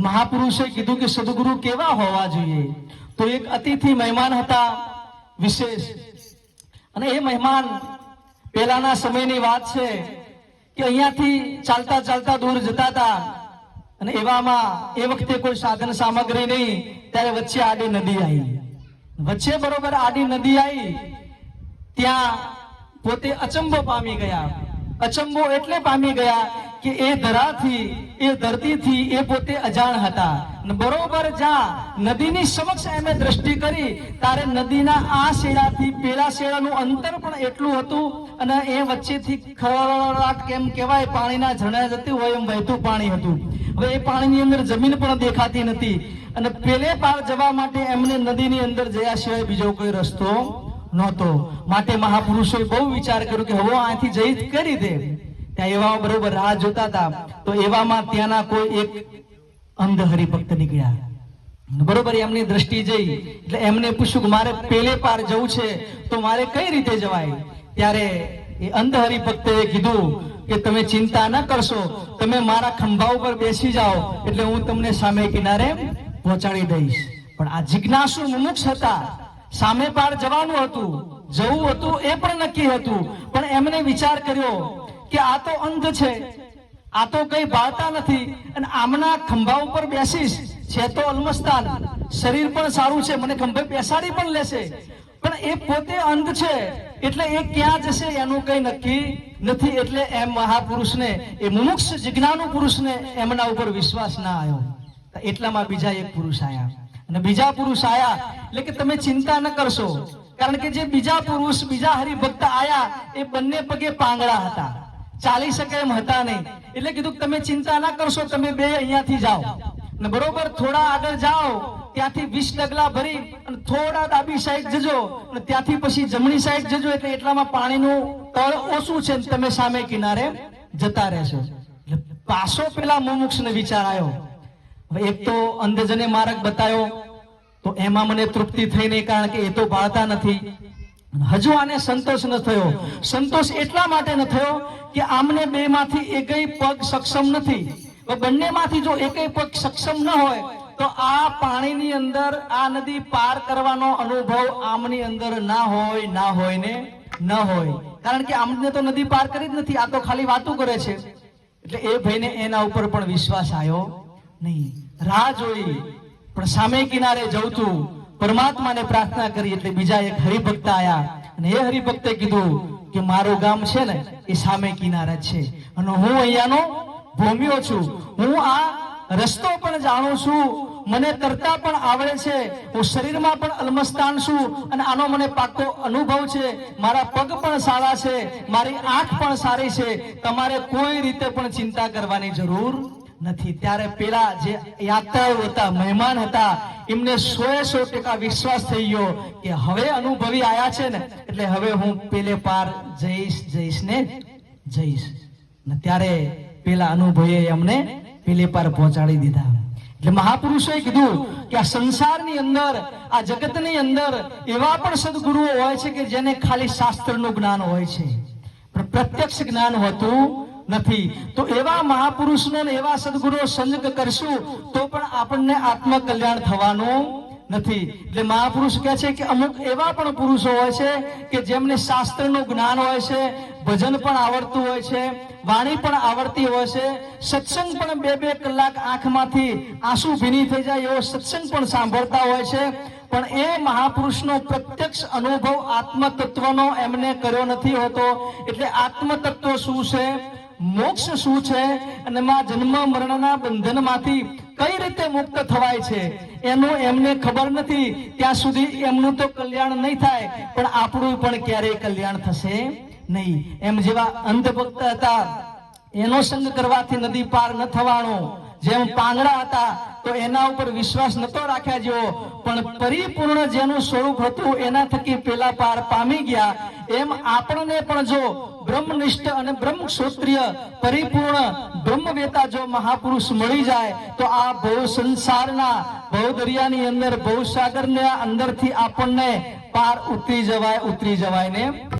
મહાપુરુષે કીધું કે સદગુરુ કેવા હોવા જોઈએ? તો એક અતિથિ મહેમાન હતા, વિશેષ. અને એ મહેમાન પહેલાના સમયની વાત છે કે અહીંયાથી ચાલતા ચાલતા દૂર જતા હતા. અને એવામાં એ વખતે કોઈ સાધન સામગ્રી નહીં, ત્યારે વચ્ચે આડી નદી આવી. વચ્ચે બરોબર આડી નદી આવી, ત્યાં પોતે અચંબો પામી ગયા. અચંબો એટલે પામી ગયા કે એ ધરાથી એ ધરતીથી એ પોતે અજાણ હતા. બરોબર જા, નદીની સમક્ષ એમે દ્રષ્ટિ કરી ત્યારે નદીના આ શેડાથી પેલા શેડાનું અંતર પણ એટલું હતું અને એ વચ્ચેથી ખળખળાટ કેમ કહેવાય? પાણીના ઝરણા જતી હોય એમ વહેતું પાણી હતું. હવે એ પાણીની અંદર જમીન પણ દેખાતી નથી. અને પેલે પાર જવા માટે એમને નદીની અંદર જયા સિવાય બીજો કોઈ રસ્તો નહોતો. માટે મહાપુરુષોએ બહુ વિચાર કર્યો કે હવે અહીંથી જઈ કરી દે. ત્યાં એવા બરોબર રાહ જોતા હતા. તો એવામાં ત્યાંના કોઈ એક અંધ હરિભક્ત નીકળ્યા. બરોબર એમની દ્રષ્ટિ જઈ. એટલે એમને પૂછ્યું કે મારે પેલે પાર જવું છે, તો મારે કઈ રીતે જવાય? ત્યારે એ અંધ હરિભક્તે કીધું કે તમે ચિંતા ન કરશો, તમે મારા ખંભા ઉપર બેસી જાઓ, એટલે હું તમને સામે કિનારે પહોંચાડી દઈશ. પણ આ જિજ્ઞાસુ મુમુક્ષ હતા. સામે પાર જવાનું હતું, જવું હતું એ પણ નક્કી હતું. પણ એમને વિચાર કર્યો કે આ તો અંધ છે. આ તો કઈ બાળતા નથી. અને આમના ખંભા ઉપર બેસીશ, છે તો અલમસ્તાન. શરીર પણ સારું છે. મને ખંભે બેસાડી પણ લેશે. પણ એ પોતે અંધ છે. એટલે એ ક્યાં જશે એનું કઈ નક્કી નથી. એટલે એમ મહાપુરુષને, એ મુમુક્ષ જિજ્ઞાનુ પુરુષને એમના ઉપર વિશ્વાસ ના આવ્યો. એટલામાં બીજા એક પુરુષ આયા. અને બીજા પુરુષ આયા. એટલે કે તમે ચિંતા ન કરશો. કારણ કે જે બીજા પુરુષ, બીજા હરિભક્ત આયા, એ બંને પગે પાંગડા હતા. ચાલી શકે એમ હતા નહીં. એટલે કીધું, તમે ચિંતા ના કરશો, તમે બે અહીંયાથી જાઓ. ને બરોબર, થોડા આગળ જાઓ, ત્યાંથી વીસ ડગલા ભરી અને થોડા ડાબી સાઈડ જજો. અને ત્યાંથી પછી જમણી સાઈડ જજો, એટલે એટલામાં પાણીનું તળ ઓછું છે તમે સામે કિનારે જતા રહેશો. પાછો પેલા મુમુક્ષને વિચાર આવ્યો એક તો અંધજને માર્ગ બતાવ્યો તો એમાં મને તૃપ્તિ થઈ નહીં, કારણ કે એ તો ભાળતા નથી. હજુ આને સંતોષ ન થયો. સંતોષ એટલા માટે ન થયો કે આમને બે માંથી એકય પગ સક્ષમ નથી. બંને બંનેમાંથી જો એકય પગ સક્ષમ ન હોય, તો આ પાણીની અંદર, આ નદી પાર કરવાનો અનુભવ આમની અંદર ના હોય ના હોય ને ન હોય. કારણ કે આમને તો નદી પાર કરી જ નથી, આ તો ખાલી વાતો કરે છે. એટલે એ ભાઈને એના ઉપર પણ વિશ્વાસ આવ્યો નહીં. રાહ જોઈ, પણ સામે કિનારે જવતું પરમાત્માને પ્રાર્થના કરી એટલે બીજા એક હરિભક્ત આયા અને એ હરિભક્તે કીધું કે મારું ગામ છે ને એ સામે કિનારે છે. અને હું અહીંયાનો ભૂમ્યો છું. હું આ રસ્તો પણ જાણું છું. મને તરતા પણ આવડે છે. હું શરીરમાં પણ અલમસ્તાન છું અને આનો મને પાકો અનુભવ છે. મારા પગ પણ સારા છે. મારી આંખ પણ સારી છે. તમારે કોઈ રીતે પણ ચિંતા કરવાની જરૂર નથી. ત્યારે પેલા જે યાત્રાઓ હતા, મહેમાન હતા, એમને સો સો ટકા વિશ્વાસ થઈ ગયો કે હવે અનુભવી આયા છે ને, એટલે હવે હું પેલે પાર જઈશ જઈશ ને જઈશ. ને ત્યારે પેલા અનુભવીએ અમને પેલે પાર પહોંચાડી દીધા. એટલે મહાપુરુષોએ કીધું કે આ સંસારની અંદર, આ જગતની અંદર એવા પણ સદગુરુઓ હોય છે કે જેને ખાલી શાસ્ત્રનું જ્ઞાન હોય છે. પણ પ્રત્યક્ષ જ્ઞાન હોતું નથી. તો એવા મહાપુરુષનો એવા સદગુરુઓ સંગ કરશું, તો પણ આપણને આત્મ કલ્યાણ થવાનું નથી. એટલે મહાપુરુષ કહે છે કે અમુક એવા પણ પુરુષો હોય છે કે જેમને શાસ્ત્રનું જ્ઞાન હોય છે, ભજન પણ આવડતું હોય છે, વાણી પણ આવડતી હોય છે, સત્સંગ પણ બે બે કલાક આંખમાંથી આંસુ ભીની થઈ જાય એવો સત્સંગ પણ સાંભળતા હોય છે. પણ એ મહાપુરુષનો પ્રત્યક્ષ અનુભવ આત્મતત્વનો એમને કર્યો નથી હોતો. એટલે આત્મતત્વ શું છે? મોક્ષ શું છે? અને માં જન્મ મરણના બંધનમાંથી કઈ રીતે મુક્ત થવાય છે? એનું એમને ખબર નથી. ત્યાં સુધી એમનું તો કલ્યાણ નહીં થાય. પણ આપણું પણ ક્યારેય કલ્યાણ થશે નહીં. એમ જેવા અંધ ભક્ત હતા. એનો સંગ કરવાથી નદી પાર ન થવાનો. જેમ પાંગડા હતા તો એના ઉપર વિશ્વાસ નતો રાખ્યા જેવો. પણ પરિપૂર્ણ જેનું સ્વરૂપ હતું, એના થકી પેલા પાર પામી ગયા. એમ આપણને પણ જો બ્રહ્મનિષ્ઠ અને બ્રહ્મ ક્ષોત્રિય પરિપૂર્ણ બ્રહ્મવેતા જો મહાપુરુષ મળી જાય, તો આ ભવ સંસારના ભવ દરિયાની અંદર ભવસાગરના અંદરથી આપણને પાર ઉતરી જવાય ઉતરી જવાય ને